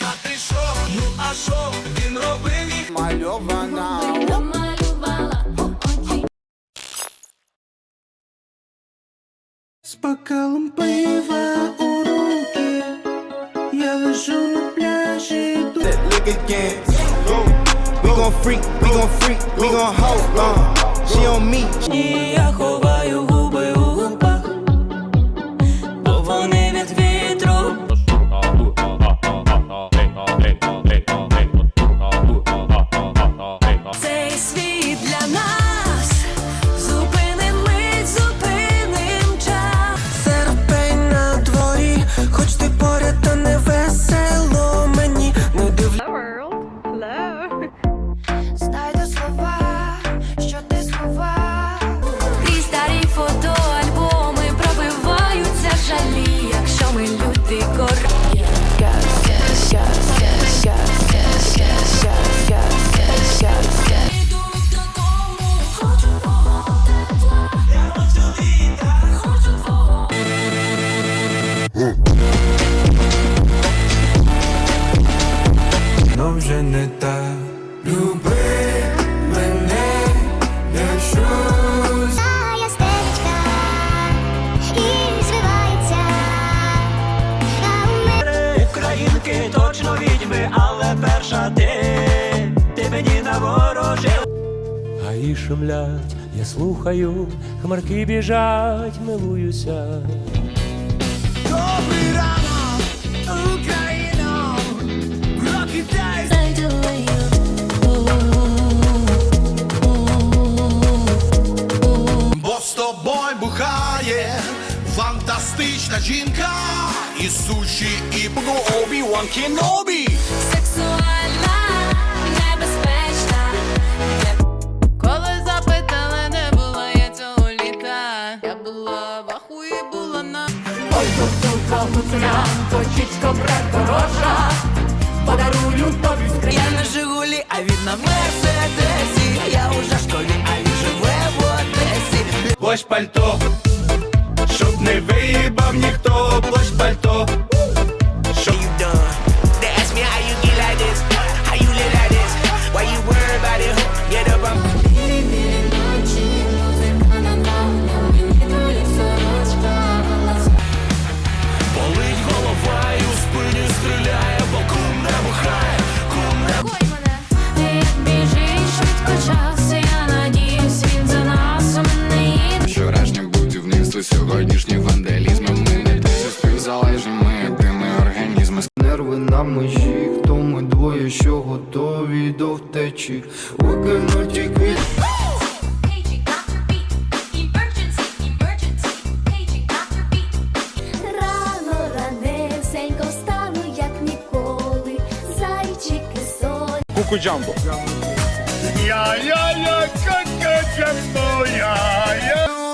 А ти що? Ну а що він робив і мальована. З бокалом пива у руки, я лежу на пляжі. ду- Look again. We gon' freak, we gon' freak, we gon' hold on. She on me, Ні, я ховаю точно відьми, але перша ти, ти мені наворожив. Гаї шумлять, я слухаю, хмарки біжать, милуюся. Добрий ранок, Україно, прокидай. Бо з тобою бухає фантастична жінка і суші, і Обі-Ван Кенобі. Сексуальна, небезпечна. Коли запитали, де була я цього літа, я була в ахуї, була на Ой, гуцулка, гуцуля, точічко придорожа. Подарую тобі скринь. Я на Жигулі, а він на Мерседесі. Я уже в школі, а він живе в Одесі. Плащ пальто, на межі, хто ми двоє, що готові до втечі Викинуті. Beat. Рано ранесенько встану, як ніколи. Зайчики сон. Куку Джамбо.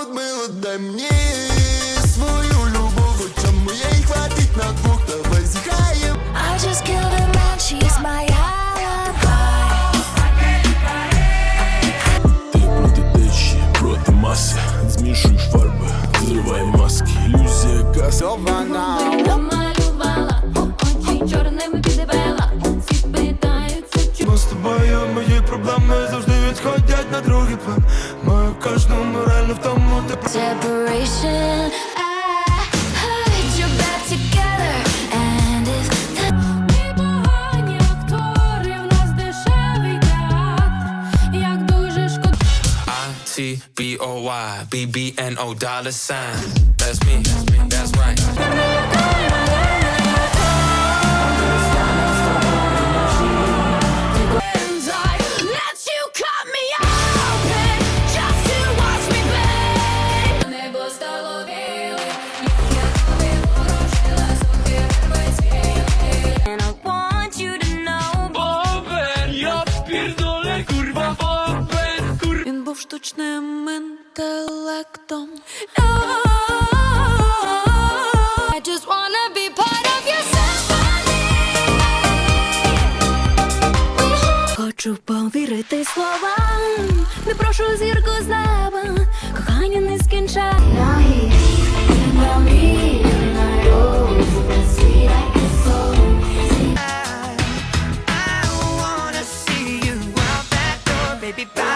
Людмила, дай мені N O dollar sign. That's me, that's me, that's right. Курва, курва. Він був штучним інтелектом. I just wanna be part of your symphony. Хочу повірити словам, не прошу зірку з неба, baby, bye.